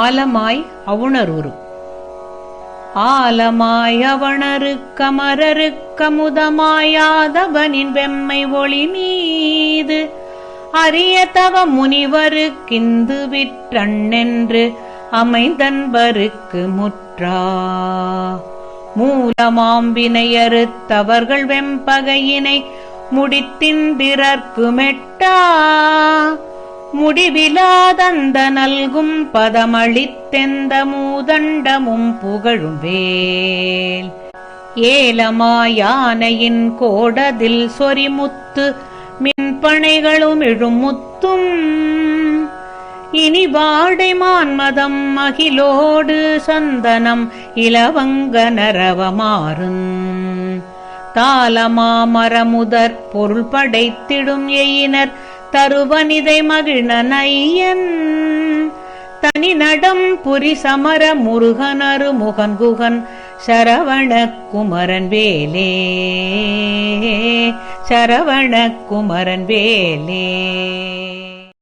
ஆலமாய் அவுணருரு ஆலமாய் அவணரு கமரரு கமுதமாயாதவனின் வெம்மை ஒளி மீது அரிய தவ முனிவருக்கிந்து விற்றண்ணென்று அமைந்தன்பருக்கு முற்றா. மூலமாம்பினையறுத்தவர்கள் வெம்பகையினை முடித்தின்பிறர்க்கு மெட்டா. முடிவிலாதந்த நல்கும் பதமளித்தெந்த மூதண்டமும் புகழும் வேல். ஏலமாயானையின் கோடதில் சொரிமுத்து மின்பனைகளும் இழுமுத்தும். இனி வாடை மான்மதம் மகிழோடு சந்தனம் இலவங்க நரவமாறும். தாளமாமரமுதற் பொருள் படைத்திடும் எயினர் தருவனிதை மகிழ்நனையன் தனி நடம் புரி சமர முருகனரு முகன்குகன் சரவண குமரன் வேலே. சரவண குமரன் வேலே.